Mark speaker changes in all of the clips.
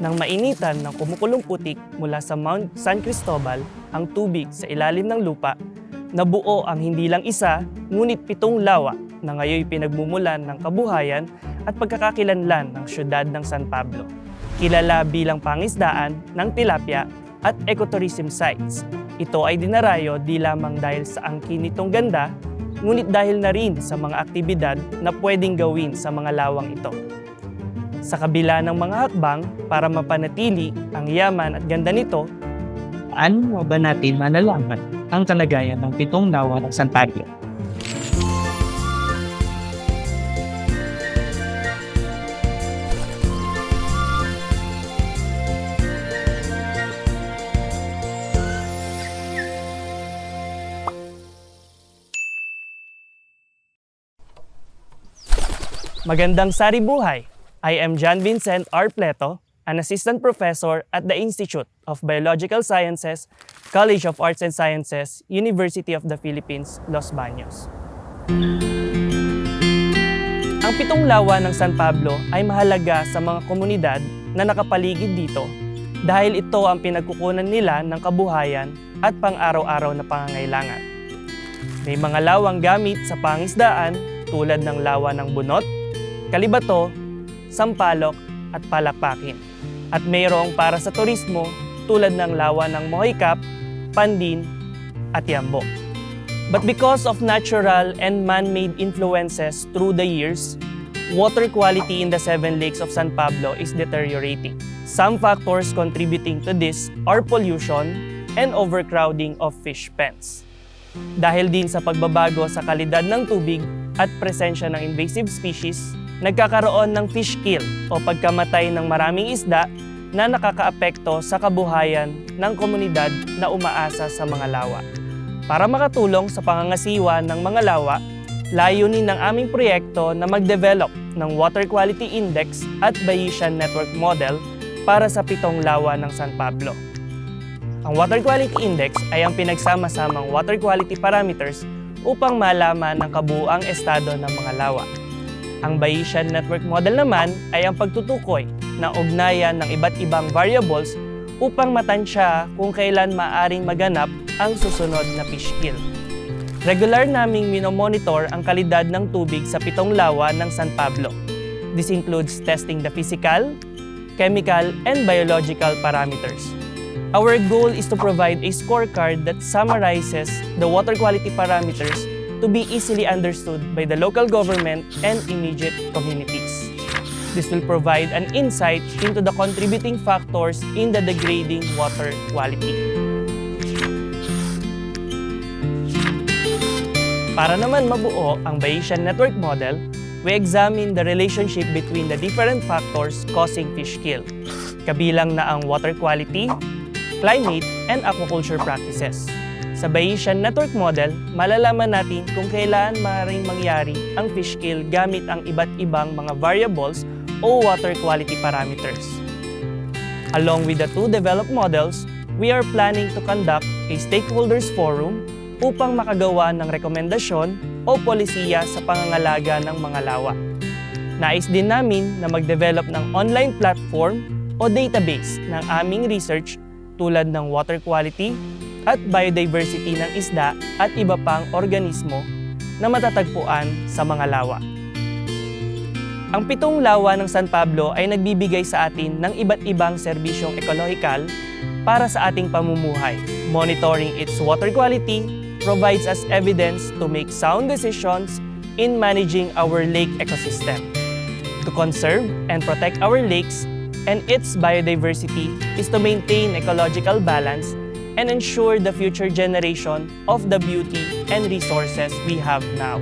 Speaker 1: Nang mainitan ng kumukulong putik mula sa Mount San Cristobal ang tubig sa ilalim ng lupa, nabuo ang hindi lang isa, ngunit pitong lawa na ngayon pinagmumulan ng kabuhayan at pagkakakilanlan ng syudad ng San Pablo. Kilala bilang pangisdaan ng tilapia at ecotourism sites. Ito ay dinarayo di lamang dahil sa angkin nitong ganda, ngunit dahil na rin sa mga aktibidad na pwedeng gawin sa mga lawang ito. Sa kabila ng mga hakbang para mapanatili ang yaman at ganda nito,
Speaker 2: Paano ba natin malalaman ang kalagayan ng pitong lawa ng San Pablo?
Speaker 1: Magandang sari buhay! I am John Vincent R. Pleto, an assistant professor at the Institute of Biological Sciences, College of Arts and Sciences, University of the Philippines, Los Baños. Ang pitong lawa ng San Pablo ay mahalaga sa mga komunidad na nakapaligid dito dahil ito ang pinagkukunan nila ng kabuhayan at pang-araw-araw na pangangailangan. May mga lawang gamit sa pangisdaan tulad ng lawa ng bunot, kalibato, sampalok at palakpakin. At mayroong para sa turismo tulad ng lawa ng Mohikap, Pandin at Yambo. But because of natural and man-made influences through the years, water quality in the seven lakes of San Pablo is deteriorating. Some factors contributing to this are pollution and overcrowding of fish pens. Dahil din sa pagbabago sa kalidad ng tubig at presensya ng invasive species, nagkakaroon ng fish kill o pagkamatay ng maraming isda na nakakaapekto sa kabuhayan ng komunidad na umaasa sa mga lawa. Para makatulong sa pangangasiwa ng mga lawa, layunin ng aming proyekto na mag-develop ng Water Quality Index at Bayesian Network Model para sa pitong lawa ng San Pablo. Ang Water Quality Index ay ang pinagsama-samang water quality parameters upang malaman ang kabuuang estado ng mga lawa. Ang Bayesian Network Model naman ay ang pagtutukoy ng ugnayan ng iba't ibang variables upang matansya kung kailan maaring maganap ang susunod na fish kill. Regular naming minomonitor ang kalidad ng tubig sa pitong lawa ng San Pablo. This includes testing the physical, chemical, and biological parameters. Our goal is to provide a scorecard that summarizes the water quality parameters to be easily understood by the local government and immediate communities. This will provide an insight into the contributing factors in the degrading water quality. Para naman mabuo ang Bayesian Network Model, we examine the relationship between the different factors causing fish kill, kabilang na ang water quality, climate, and aquaculture practices. Sa Bayesian Network Model, malalaman natin kung kailan maaaring mangyari ang fish kill gamit ang iba't ibang mga variables o water quality parameters. Along with the two developed models, we are planning to conduct a stakeholders forum upang makagawa ng rekomendasyon o polisiya sa pangangalaga ng mga lawa. Nais din namin na mag-develop ng online platform o database ng aming research tulad ng water quality at biodiversity ng isda at iba pang organismo na matatagpuan sa mga lawa. Ang pitong lawa ng San Pablo ay nagbibigay sa atin ng iba't ibang serbisyong ekolohikal para sa ating pamumuhay. Monitoring its water quality provides us evidence to make sound decisions in managing our lake ecosystem. To conserve and protect our lakes and its biodiversity is to maintain ecological balance and ensure the future generation of the beauty and resources we have now.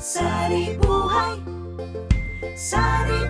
Speaker 3: Sari buhay, sari